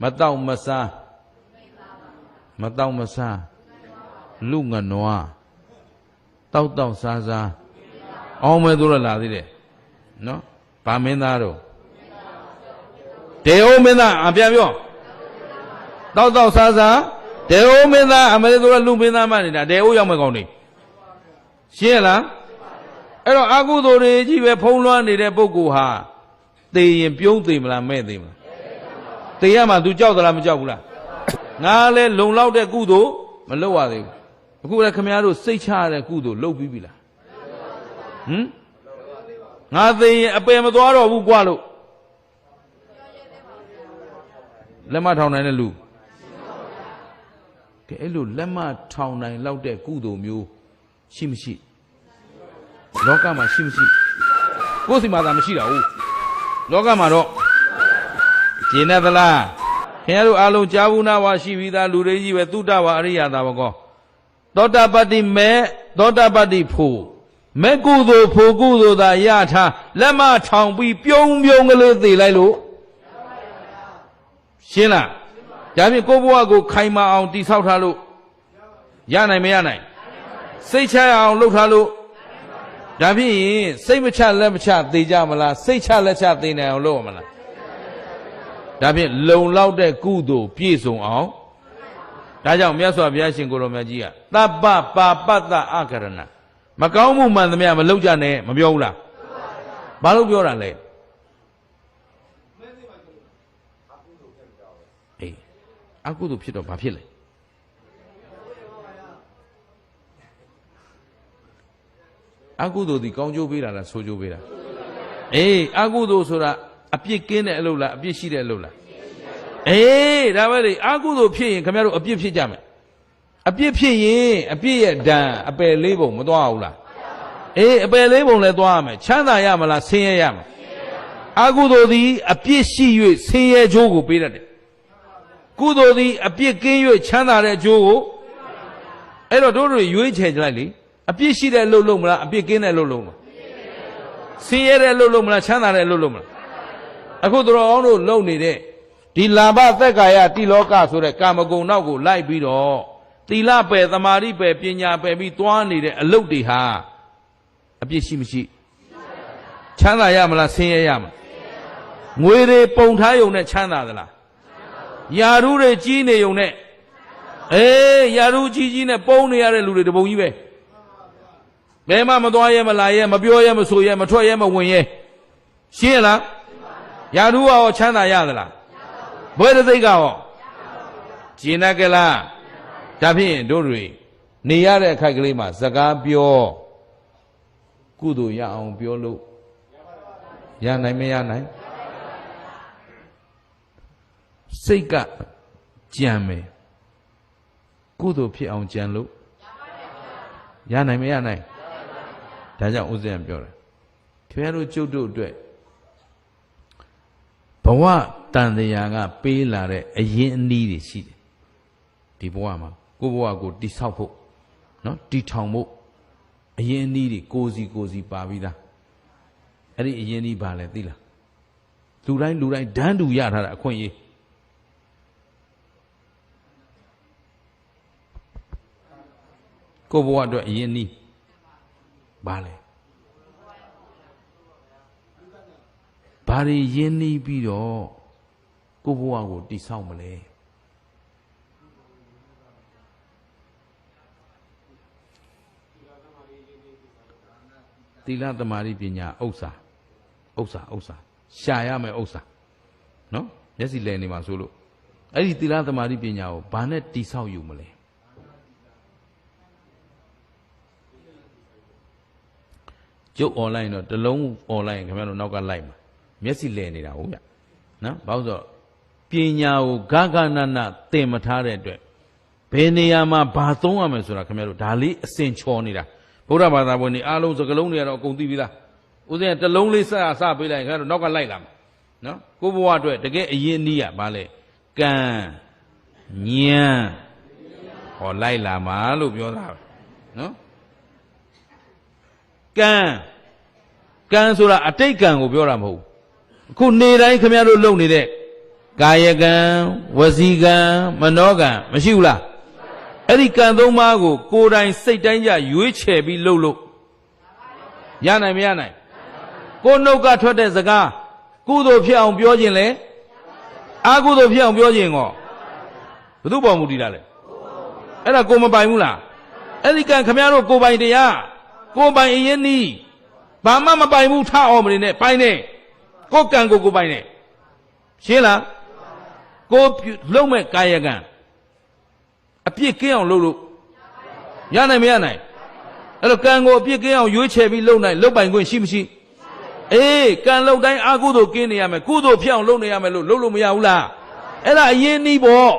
မတောက်မစားမတောက်မစားလူငနွားတောက်တောက်စားစားအောင်မဲသူရလာသေးတယ်နော်ဗာမင်းသားတို့တေအိုမင်းသားအပြန်ပြောတောက်တောက်စားစားတေအိုမင်းသားအမဲသူရလူမင်းသားမှနေတာတေအိုရောက်မဲ့ကောင်းနေရှင်းရလားအဲ့တော့အာကုသိုလ်တွေကြီးပဲဖုံးလွှမ်းနေတဲ့ပုဂ္ဂိုလ်ဟာသေရင်ပြုံးသေးမလားမဲ့သေးမလား သေရမှာ तू ကြောက်သလားမကြောက်ဘူးလားငါလည်းလုံလောက်တဲ့ကုသိုလ်မလုပ်ရသေးဘူးအခုလည်းခမည်းတော်စိတ်ချရတဲ့ကုသိုလ်လုပ်ပြီးပြီလားဟမ်ငါသေရင်အပယ်မသွားတော့ဘူးကွာလို့လက်မထောင်နိုင်တဲ့လူကဲအဲ့လိုလက်မထောင်နိုင်လောက်တဲ့ကုသိုလ်မျိုးရှိမရှိလောကမှာရှိမရှိကိုယ်စီမှာသာမရှိတာဟုတ်လောကမှာတော့ ကျင်နေသလားခင်ဗျားတို့အားလုံးကြားဘူးနာဝါရှိပြီးသားလူတွေကြီးပဲသုတဝါအရိယာသာဘကောသောတာပတ္တိမဲသောတာပတ္တိဖို့မဲကုသိုလ်ဖို့ကုသိုလ်သာရထားလက်မထောင်ပြီးပြုံးပြုံးကလေးသေလိုက်လို့ရှင်းလားဒါဖြင့်ကိုယ့်ဘဝကိုခိုင်မာအောင်တိဆောက်ထားလို့ရနိုင်မရနိုင်စိတ်ချရအောင်လုပ်ထားလို့ဒါဖြင့်ရင်စိတ်မချလက်မချသေကြမလားစိတ်ချလက်ချသေနိုင်အောင်လုပ်ရမလား ဒါဖြင့်လုံလောက်တဲ့ကုသိုလ်ပြည့်စုံအောင်ဒါကြောင့်မြတ်စွာဘုရားရှင်ကိုရောင်မြတ်ကြီးကတပ္ပပါပတ္တအခရဏမကောင်းမှုမှန်သမျှမလုပ်ကြနဲ့မပြောဘူးလားဘာလို့ပြောတာလဲအေးအကုသိုလ်ဖြစ်တော့ဘာဖြစ်လဲအကုသိုလ်ဒီကောင်းကျိုးပေးတာလားဆိုးကျိုးပေးတာအေးအကုသိုလ်ဆိုတာ အပြစ်ကင်းတဲ့အလုပ်လားအပြစ်ရှိတဲ့အလုပ်လားအေးဒါပဲလေအကုသိုလ်ဖြစ်ရင်ခင်ဗျားတို့အပြစ်ဖြစ်ကြမယ်အပြစ်ဖြစ်ရင်အပြစ်ရဲ့ဒဏ်အပယ်လေးပုံမသွားဘူးလားအေးအပယ်လေးပုံလည်းသွားရမယ်ချမ်းသာရမလားဆင်းရဲရမလားအကုသိုလ်သည်အပြစ်ရှိ၍ဆင်းရဲချိုးကိုပေးတတ်တယ်ကုသိုလ်သည်အပြစ်ကင်း၍ချမ်းသာတဲ့အကျိုးကိုအဲ့တော့တို့တို့ရွေးချယ်ကြလိုက်လေအပြစ်ရှိတဲ့အလုပ်လုပ်မလားအပြစ်ကင်းတဲ့အလုပ်လုပ်မလားဆင်းရဲတဲ့အလုပ်လုပ်မလားချမ်းသာတဲ့အလုပ်လုပ်မလား အခုတို့အောင်တို့လုပ်နေတဲ့ဒီလာဘသက်ကာယတိလောကဆိုတဲ့ကာမဂုဏ်နောက်ကိုလိုက်ပြီးတော့သီလပယ်သမာဓိပယ်ပညာပယ်ပြီးသွားနေတဲ့အလုပ်တွေဟာအပြစ်ရှိမရှိချမ်းသာရမလားဆင်းရဲရမလားငွေတွေပုံထားယုံနဲ့ချမ်းသာသလားယာရုတွေကြီးနေယုံနဲ့အေးယာရုကြီးကြီးနဲ့ပုံနေရတဲ့လူတွေတပုံကြီးပဲဘယ်မှမသွားရဲမလာရဲမပြောရဲမဆိုရဲမထွက်ရဲမဝင်ရဲရှင်းရလား ယာရုကရောချမ်းသာရသလားဘွဲတသိက်ကရောကျင်တတ်ကလားဒါဖြင့်တို့တွေနေရတဲ့အခိုက်ကလေးမှာစကားပြောကုသိုလ်ရအောင်ပြောလို့ရနိုင်မရနိုင်စိတ်ကကြံမယ်ကုသိုလ်ဖြစ်အောင်ကြံလို့ရနိုင်မရနိုင်ဒါကြောင့်ဥစဉ်ပြောတယ်ခင်ဗျားတို့ကျုပ်တို့အတွက်ဘ ဝတန်တရားကပေးလာတဲ့အရင်အနည်းတွေရှိတယ်ဒီဘဝမှာကိုယ့်ဘဝကိုတိဆောက်ဖို့နော်တီထောင်ဖို့အရင်အနည်းတွေကိုစီကိုစီပါပြီးသားအဲ့ဒီအရင်အနည်းပါလဲသိလားလူတိုင်းလူတိုင်းဒန်းတူရထားတာအခွင့်အရေးကိုယ့်ဘဝအတွက်အရင်အနည်းပါလဲ ဘာတွေရင်းနှီးပြီးတော့ကိုဘဝကိုတိဆောက်မလဲသီလသမာဓိပညာဥစ္စာဥစ္စာဥစ္စာရှာရမယ်ဥစ္စာနော်မျက်စိလည်နေမှာဆိုလို့အဲ့ဒီသီလသမာဓိပညာကိုဘာနဲ့တိဆောက်ယူမလဲကျုပ် online တော့တလုံး online ခင်ဗျားတို့နောက်ကလိုက်ပါ မျက်စိလဲနေတာဟုတ်ဗျနော်ဘာလို့ဆိုတော့ပညာကိုဂဂနနသင်မထားတဲ့အတွက်ဘယ်နေရာမှာဘာသုံးရမယ်ဆိုတာခင်ဗျားတို့ဒါလေးအစင်ချော်နေတာဗုဒ္ဓဘာသာဝင်တွေအားလုံးစကလုံးတွေကတော့အကုန်သိပြီလားဦးဇင်းကတစ်လုံးလေးစအစပေးလိုက်ခင်ဗျားတို့နောက်ကလိုက်လာမှာနော်ကိုဘဝအတွက်တကယ်အရင်နည်းอ่ะဗာလဲကံညံဟောလိုက်လာမှာလို့ပြောတာနော်ကံကံဆိုတာအတိတ်ကံကိုပြောတာမဟုတ်ဘူး အခုနေတိုင်းခင်ဗျားတို့လုပ်နေတဲ့ကာယကံဝစီကံမနောကံမရှိဘူးလားအဲ့ဒီကံသုံးပါးကိုကိုယ်တိုင်စိတ်တိုင်းကြရွေးချယ်ပြီးလှုပ်လို့ရနိုင်မရနိုင်ကိုယ်နှုတ်ကထွက်တဲ့စကားကုသိုလ်ဖြစ်အောင်ပြောခြင်းလေအာကုသိုလ်ဖြစ်အောင်ပြောခြင်းကောဘု து ပေါ်မူတည်တာလေအဲ့ဒါကိုမပိုင်ဘူးလားအဲ့ဒီကံခမရတို့ကိုပိုင်တရားကိုပိုင်အရင်နီးဘာမှမပိုင်ဘူးထအောင်မနေနဲ့ပိုင်နေ ကိုကံကိုကိုပိုင်နေရှင်းလားကိုပြုလုံးမဲ့ကာယကံအပြစ်ကင်းအောင်လုပ်လို့ရနိုင်မရနိုင်အဲ့တော့ကံကိုအပြစ်ကင်းအောင်ရွေးချယ်ပြီးလုပ်နိုင်လုပ်ပိုင်ခွင့်ရှိမရှိအေးကံလုပ်တိုင်းအာကုသို့ကင်းနေရမယ်ကုသို့ဖြစ်အောင်လုပ်နေရမယ်လို့လုပ်လို့မရဘူးလားအဲ့ဒါအရင်နီးပေါ့